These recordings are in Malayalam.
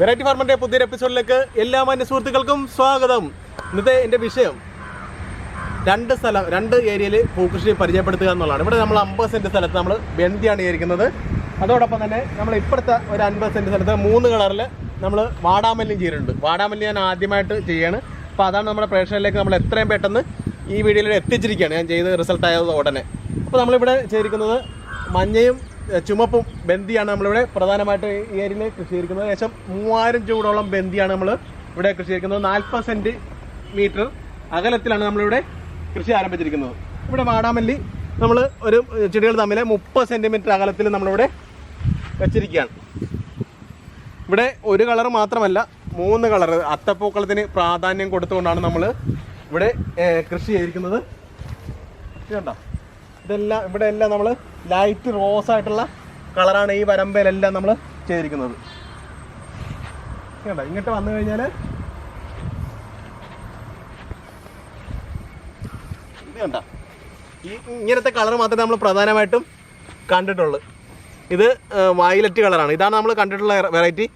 വെറൈറ്റി ഫാർമിന്റെ പുതിയൊരു എപ്പിസോഡിലേക്ക് എല്ലാ മാന്യ സുഹൃത്തുക്കൾക്കും സ്വാഗതം. ഇന്നത്തെ എന്റെ വിഷയം രണ്ട് സ്ഥലം രണ്ട് ഏരിയയിൽ പൂക്കൃഷി പരിചയപ്പെടുത്തുക എന്നുള്ളതാണ്. ഇവിടെ നമ്മൾ അമ്പത് സെന്റ് സ്ഥലത്ത് നമ്മൾ വെന്തിയാണ് ചെയ്തിരിക്കുന്നത് അതോടൊപ്പം തന്നെ നമ്മൾ ഇപ്പോഴത്തെ ഒരു അൻപത് സെന്റ് സ്ഥലത്ത് മൂന്ന് കളറിൽ നമ്മൾ വാടാമല്ലിയും ചെയ്യുന്നുണ്ട് വാടാമല്ലി ഞാൻ ആദ്യമായിട്ട് ചെയ്യാണ്. അപ്പോൾ അതാണ് നമ്മുടെ പ്രേക്ഷകരിലേക്ക് നമ്മൾ എത്രയും പെട്ടെന്ന് ഈ വീഡിയോയിൽ എത്തിച്ചിരിക്കുകയാണ്. ഞാൻ ചെയ്ത് റിസൾട്ട് ആയത് ഉടനെ. അപ്പോൾ നമ്മളിവിടെ ചെയ്തിരിക്കുന്നത് മഞ്ഞയും ചുമപ്പും ബന്ദിയാണ് നമ്മളിവിടെ പ്രധാനമായിട്ട് ഈ ഏരിയയിൽ കൃഷി ചെയ്തിരിക്കുന്നത്. ഏകദേശം മൂവായിരം ചൂടോളം ബന്ദിയാണ് നമ്മൾ ഇവിടെ കൃഷി ചെയ്തിരിക്കുന്നത്. നാൽപ്പത് സെന്റ് മീറ്റർ അകലത്തിലാണ് നമ്മളിവിടെ കൃഷി ആരംഭിച്ചിരിക്കുന്നത്. ഇവിടെ വാടാമല്ലി നമ്മൾ ഒരു ചെടികൾ തമ്മിൽ മുപ്പത് സെന്റിമീറ്റർ അകലത്തിൽ നമ്മളിവിടെ വെച്ചിരിക്കുകയാണ്. ഇവിടെ ഒരു കളർ മാത്രമല്ല മൂന്ന് കളർ. അത്തപ്പൂക്കളത്തിന് പ്രാധാന്യം കൊടുത്തുകൊണ്ടാണ് നമ്മൾ ഇവിടെ കൃഷി ചെയ്തിരിക്കുന്നത്. കണ്ടോ? ഇതെല്ലാം ഇവിടെ എല്ലാം നമ്മൾ ലൈറ്റ് റോസ് ആയിട്ടുള്ള കളറാണ് ഈ വരമ്പയിലെല്ലാം നമ്മൾ ചെയ്തിരിക്കുന്നത്. കേട്ടോ ഇങ്ങോട്ട് വന്നു കഴിഞ്ഞാൽ ഈ ഇങ്ങനത്തെ കളർ മാത്രമേ നമ്മൾ പ്രധാനമായിട്ടും കണ്ടിട്ടുള്ളൂ. ഇത് വയലറ്റ് കളറാണ് ഇതാണ് നമ്മൾ കണ്ടിട്ടുള്ള വെറൈറ്റി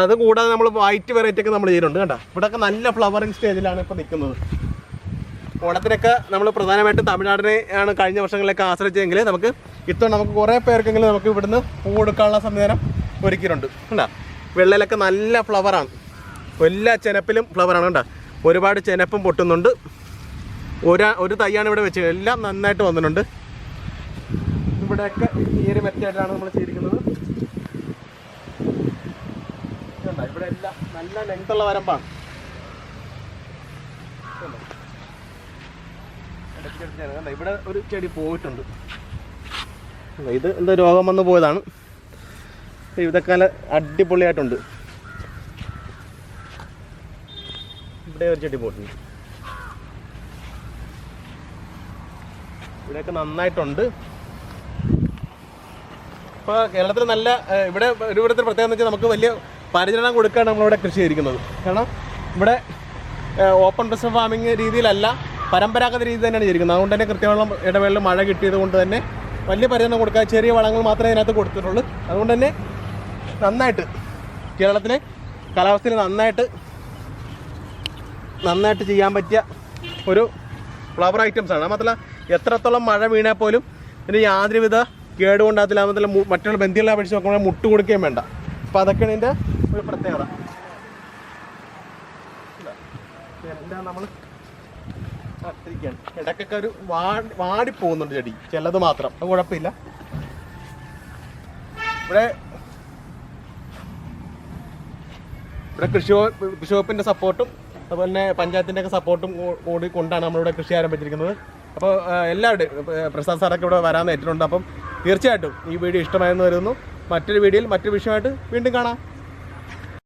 അത് കൂടാതെ നമ്മൾ വൈറ്റ് വെറൈറ്റി ഒക്കെ നമ്മൾ ചെയ്തിട്ടുണ്ട്. കണ്ട? ഇവിടെയൊക്കെ നല്ല ഫ്ലവറിങ് സ്റ്റേജിലാണ് ഇപ്പോൾ നിൽക്കുന്നത്. ഓണത്തിനൊക്കെ നമ്മൾ പ്രധാനമായിട്ടും തമിഴ്നാടിനെ ആണ് കഴിഞ്ഞ വർഷങ്ങളിലൊക്കെ ആശ്രയിച്ചെങ്കിൽ നമുക്ക് ഇത്തവണ നമുക്ക് കുറേ പേർക്കെങ്കിലും നമുക്ക് ഇവിടുന്ന് പൂ കൊടുക്കാനുള്ള സംവിധാനം ഒരുക്കിയിട്ടുണ്ട്. കണ്ടാ? വെള്ളയിലൊക്കെ നല്ല ഫ്ലവറാണ് എല്ലാ ചെനപ്പിലും ഫ്ലവറാണ് കണ്ടാ? ഒരുപാട് ചെനപ്പും പൊട്ടുന്നുണ്ട്. ഒരാ ഒരു തൈയാണ് ഇവിടെ വെച്ചത് എല്ലാം നന്നായിട്ട് വന്നിട്ടുണ്ട്. ഇവിടെയൊക്കെ ഈ ഒരു മെറ്റായിട്ടാണ് നമ്മൾ ചെയ്തിരിക്കുന്നത്. ഇവിടെ എല്ലാം നല്ല ലെങ്ത്തുള്ള വരമ്പാണ്. ഇവിടെ ഒരു ചെടി പോയിട്ടുണ്ട്. ഇത് എന്തോ രോഗം വന്ന് പോയതാണ്. ഇതൊക്കെ നല്ല അടിപൊളിയായിട്ടുണ്ട്. ഇവിടെ ഒരു ചെടി പോയിട്ടുണ്ട്. ഇവിടെയൊക്കെ നന്നായിട്ടുണ്ട്. ഇപ്പോൾ കേരളത്തിൽ നല്ല ഇവിടെ ഒരു ഇവിടുത്തെ പ്രത്യേകത എന്ന് വെച്ചാൽ നമുക്ക് വലിയ പരിചരണം കൊടുക്കാണ് നമ്മളിവിടെ കൃഷി ചെയ്തിരിക്കുന്നത്. കാരണം ഇവിടെ ഓപ്പൺ ബസ് ഫാമിംഗ് രീതിയിലല്ല പരമ്പരാഗത രീതി തന്നെയാണ് ചെയ്തിരിക്കുന്നത്. അതുകൊണ്ട് തന്നെ കൃത്യമുള്ള ഇടവേളയിൽ മഴ കിട്ടിയത് കൊണ്ട് തന്നെ വലിയ പരിചരണം കൊടുക്കാൻ ചെറിയ വളങ്ങൾ മാത്രമേ അതിനകത്ത് കൊടുത്തിട്ടുള്ളൂ. അതുകൊണ്ട് തന്നെ നന്നായിട്ട് കേരളത്തിലെ കാലാവസ്ഥയിൽ നന്നായിട്ട് നന്നായിട്ട് ചെയ്യാൻ പറ്റിയ ഒരു ഫ്ലവർ ഐറ്റംസ് ആണ്. മാത്രമല്ല എത്രത്തോളം മഴ വീണാൽ പോലും ഇതിന് യാതൊരുവിധ കേടുകൊണ്ടാകത്തില്ല അതുപോലെ മറ്റുള്ള ബന്ധികളെ അപേക്ഷിച്ച് നോക്കുമ്പോൾ മുട്ട് കൊടുക്കുകയും വേണ്ട. അപ്പോൾ അതൊക്കെയാണ് ഇതിന്റെ ഒരു പ്രത്യേകത. എന്താ നമ്മൾ ഇടയ്ക്കൊക്കെ ഒരു വാടി പോകുന്നുണ്ട് ചെടി. ചിലത് മാത്രം. അത് കുഴപ്പമില്ല. ഇവിടെ ഇവിടെ കൃഷി കൃഷിവകുപ്പിന്റെ സപ്പോർട്ടും അതുപോലെ തന്നെ പഞ്ചായത്തിന്റെ ഒക്കെ സപ്പോർട്ടും കൂടി കൊണ്ടാണ് നമ്മളിവിടെ കൃഷി ആരംഭിച്ചിരിക്കുന്നത് അപ്പോൾ എല്ലാവരുടെയും പ്രസാദ് സാറൊക്കെ ഇവിടെ വരാൻ ഏറ്റിട്ടുണ്ട്. അപ്പം തീർച്ചയായിട്ടും ഈ വീഡിയോ ഇഷ്ടമായെന്ന് വരുന്നു മറ്റൊരു വീഡിയോയിൽ മറ്റൊരു വിഷയമായിട്ട് വീണ്ടും കാണാം.